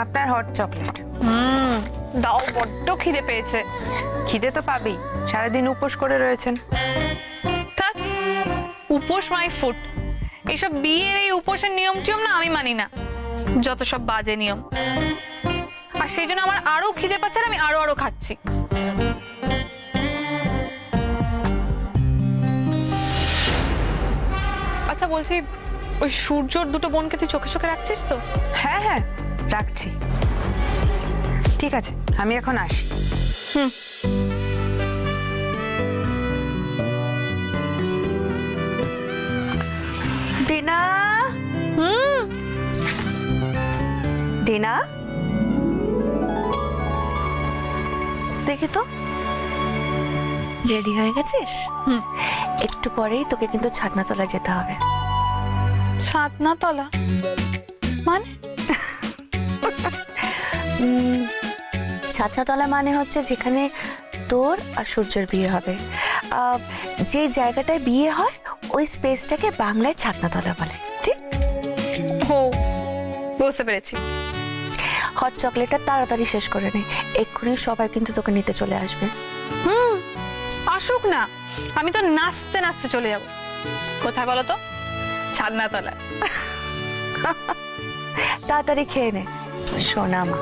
আপনার hot chocolate হুম দাও বড্ড খিদে পেয়েছে। খিদে তো পাবেই সারাদিন উপোস করে রয়েছেন। থাক উপোস মাই ফুড এইসব বিয়ের এই উপোসের নিয়ম টিয়ম না আমি মানি না। যত সব বাজে নিয়ম। আর সেই জন্য আমার আরও খিদে পাচ্ছে আর আমি আরও আরও খাচ্ছি। আচ্ছা বলছি ওই সূর্যর দুটো বোনকে তুই চোখে চোখে রাখছিস তো? হ্যাঁ হ্যাঁ। রাখছি। ঠিক আছে আমি এখন আসি। হুম। ডিনা হুম। ডিনা দেখি তো। রেডি হয়ে গেছিস? হুম। একটু পরেই তোকে কিন্তু ছাদনাতলা যেতে হবে। ছাতনা তলা মানে? উম, ছাদনাতলা মানে হচ্ছে যেখানে তোর আর সূর্যের বিয়ে হবে। যে জায়গাটায় বিয়ে হয় ওই স্পেসটাকে বাংলায় ছাদনাতলা বলে। ঠিক? ও বুঝতে পেরেছি। হট চকলেটটা তাড়াতাড়ি শেষ করে নে। এক্ষুনি সবাই কিন্তু তোকে নিতে চলে আসবে। হুম আসুক না। আমি তো নাচতে নাচতে চলে যাব। কোথায় বলো তো? ছাদনা তলায় তাড়াতাড়ি খেয়ে নে। সোনা মা।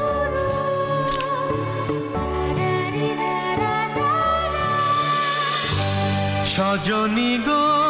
সজনী গো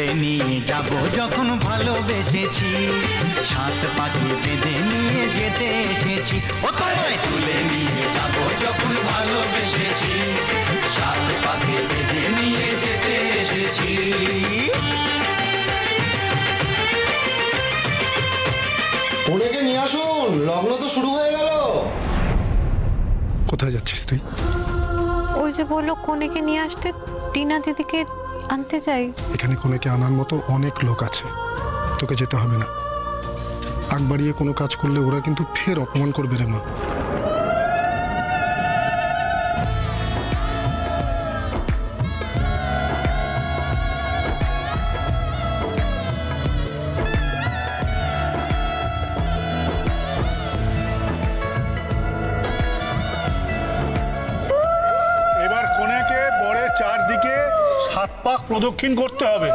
তুলে নিয়ে যাব। যখন ভালোবেসেছি সাত পাখি বেঁধে নিয়ে যেতে এসেছি। ও তোমায় তুলে নিয়ে যাব। যখন ভালোবেসেছি সাত পাখি বেঁধে নিয়ে যেতে এসেছি। কনেকে নিয়ে আসুন লগ্ন তো শুরু হয়ে গেল। কোথায় যাচ্ছিস তুই? ওই যে বলল কনেকে নিয়ে আসতে টিনা দিদিকে আনতে যাই এখানে কোনেকে আনার মতো অনেক লোক আছে। তোকে যেতে হবে না। আগ বাড়িয়ে কোনো কাজ করলে ওরা কিন্তু ফের অপমান করবে রে মা। পাক প্রদক্ষিণ করতে হবে।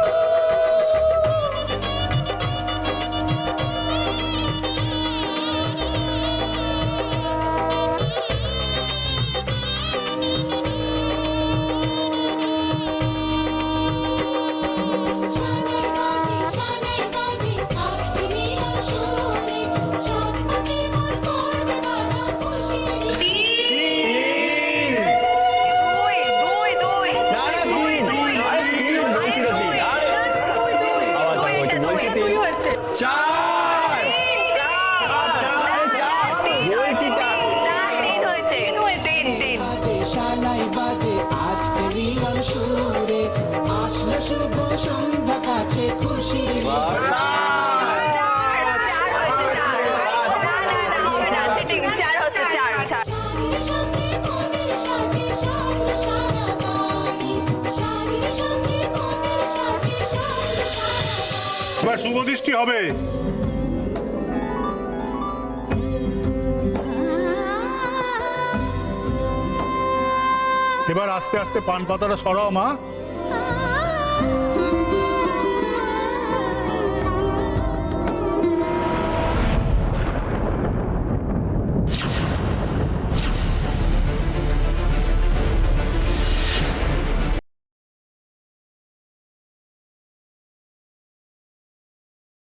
শানাই বাজে। আজকে মিলন মনের এবার আস্তে আস্তে পান পাতাটা সরাও মা।